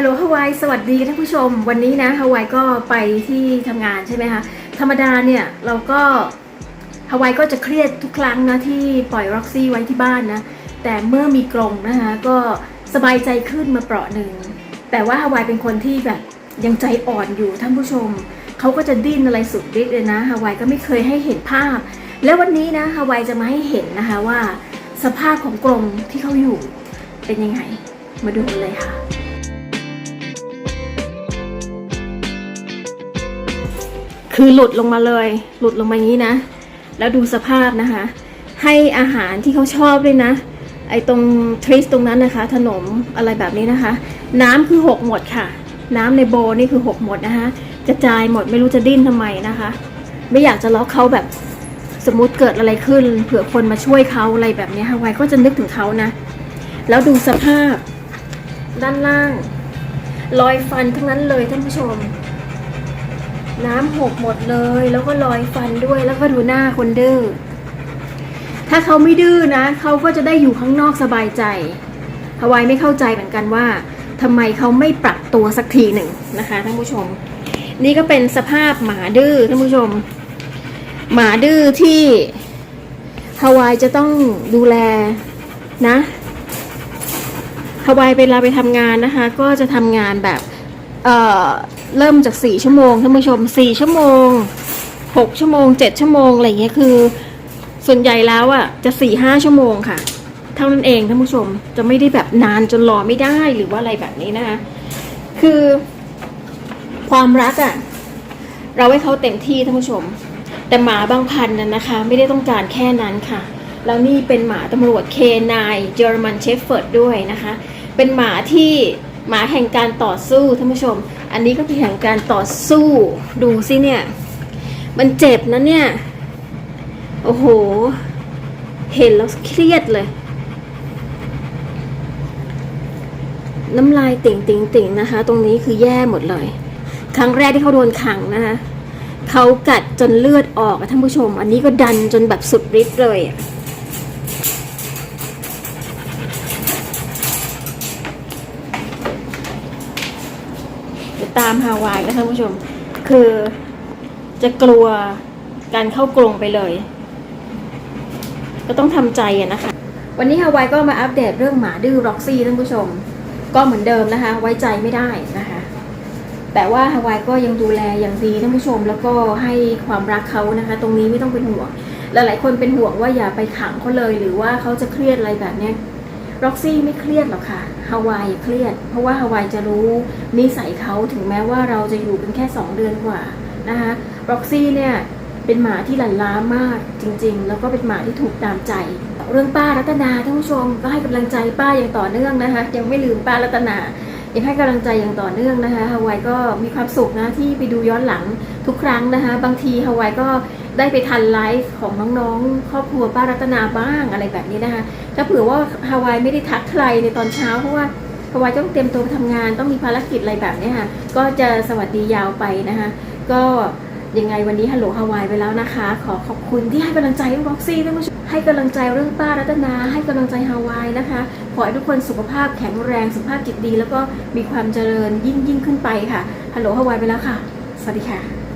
ฮัลโหลฮาวายสวัสดีท่านผู้ชม วันนี้นะฮาวายก็ไปที่ทำงานใช่ไหมคะธรรมดาเนี่ยเราก็ฮาวายก็จะเครียดทุกครั้งนะที่ปล่อยร็อกซี่ไว้ที่บ้านนะแต่เมื่อมีกรงนะคะก็สบายใจขึ้นมาเปราะหนึ่งแต่ว่าฮาวายเป็นคนที่แบบยังใจอ่อนอยู่ท่านผู้ชมเขาก็จะดิ้นอะไรสุดฤทธิ์เลยนะฮาวายก็ไม่เคยให้เห็นภาพ แล้ววันนี้นะฮาวายจะมาให้เห็นนะคะว่า สภาพของกรงที่เขาอยู่เป็นยังไงมาดูกันเลยค่ะ คือหลุดลงมาเลย หลุดลงมาอย่างนี้นะ แล้วดูสภาพนะคะ ให้อาหารที่เขาชอบด้วยนะ ไอตรงทริสตรงนั้นนะคะขนมอะไรแบบนี้นะคะ น้ำคือหกหมดค่ะ น้ำในโบนี่คือหกหมดนะคะกระจายหมดไม่รู้จะดิ้นทำไมนะคะ ไม่อยากจะล็อกเขาแบบสมมติเกิดอะไรขึ้น เผื่อคนมาช่วยเขาอะไรแบบนี้ฮาวายก็จะนึกถึงเขานะ แล้วดูสภาพ ด้านล่าง รอยฟันทั้งนั้นเลยท่านผู้ชม น้ำหกหมดเลย แล้วก็รอยฟันด้วยแล้วก็ดูหน้าคนดื้อถ้าเขาไม่ดื้อนะเขาก็จะได้อยู่ข้างนอกสบายใจฮาวายไม่เข้าใจเหมือนกันว่าทำไมเขาไม่ปรับตัวสักทีหนึ่งนะคะท่านผู้ชม นี่ก็เป็นสภาพหมาดื้อท่านผู้ชม หมาดื้อที่ฮาวายจะต้องดูแลนะฮาวายเวลาไปทำงานนะคะ ก็จะทำงานแบบ เเริ่มจากสี่ชั่วโมงท่านผู้ชมสี่ชั่วโมงหกชั่วโมงเจ็ดชั่วโมง อะไรเงี้ยคือ ส่วนใหญ่แล้วอะจะสี่ห้าชั่วโมงค่ะ เท่านั้นเองท่านผู้ชมจะไม่ได้แบบนานจนรอไม่ได้หรือว่าอะไรแบบนี้นะคะ คือความรักอะเราให้เขาเต็มที่ท่านผู้ชม แต่หมาบางพันธุ์นั้นนะคะ ไม่ได้ต้องการแค่นั้นค่ะแล้วนี่เป็นหมาตำรวจเคนายเยอรมันเชฟเฟิร์ดด้วยนะคะ เป็นหมาที่หมาแห่งการต่อสู้ท่านผู้ชม อันนี้ก็เป็นแห่งการต่อสู้ ดูสิเนี่ย มันเจ็บนะเนี่ย โอ้โห เห็นแล้วเครียดเลย น้ำลายติ่งติ่งติ่งนะคะ ตรงนี้คือแย่หมดเลย ครั้งแรกที่เขาโดนขังนะคะเขากัดจนเลือดออกท่านผู้ชม อันนี้ก็ดันจนแบบสุดฤทธิ์เลยอะเดี๋ยว ตามฮาวายนะท่านผู้ชม คือจะกลัวการเข้ากรงไปเลย ก็ต้องทำใจนะคะ วันนี้ฮาวายก็มาอัปเดตเรื่องหมาดื้อร็อกซี่ท่านผู้ชม ก็เหมือนเดิมนะคะ ไว้ใจไม่ได้นะคะ แต่ว่าฮาวายก็ยังดูแลอย่างดีท่านผู้ชม แล้วก็ให้ความรักเขานะคะ ตรงนี้ไม่ต้องเป็นห่วง หลายๆคนเป็นห่วงว่าอย่าไปขังเขาเลย หรือว่าเขาจะเครียดอะไรแบบเนี้ย ร็อกซี่ไม่เครียดหรอกค่ะฮาวายเครียด เพราะว่าฮาวายจะรู้นิสัยเขาถึงแม้ว่าเราจะอยู่เป็นแค่ 2 เดือนกว่านะคะร็อกซี่เนี่ยเป็นหมาที่หลั่นล้ามากจริง ๆ แล้วก็เป็นหมาที่ถูกตามใจ เรื่องป้ารัตนาท่านผู้ชมก็ให้กำลังใจป้าอย่างต่อเนื่องนะคะยังไม่ลืมป้ารัตนา ยังให้กำลังใจอย่างต่อเนื่องนะคะฮาวายก็มีความสุขนะที่ไปดูย้อนหลังทุกครั้งนะคะ บางทีฮาวายก็ได้ไปทันไลฟ์ของน้องๆ ครอบครัวป้ารัตนาบ้างอะไรแบบนี้นะคะถ้าเผื่อว่าฮาวายไม่ได้ทักใครในตอนเช้าเพราะว่าฮาวายต้องเตรียมตัวไปทำงานต้องมีภารกิจอะไรแบบนี้ค่ะก็จะสวัสดียาวไปนะคะก็ ยังไงวันนี้ฮัลโหลฮาวายไปแล้วนะคะ ขอขอบคุณที่ให้กำลังใจร็อกซี่ท่านผู้ชมให้กำลังใจเรื่องป้ารัตนา ให้กำลังใจฮาวายนะคะ ขอให้ทุกคนสุขภาพแข็งแรงสุขภาพจิตดี แล้วก็มีความเจริญยิ่งยิ่งขึ้นไปค่ะฮัลโหลฮาวายไปแล้วค่ะ สวัสดีค่ะ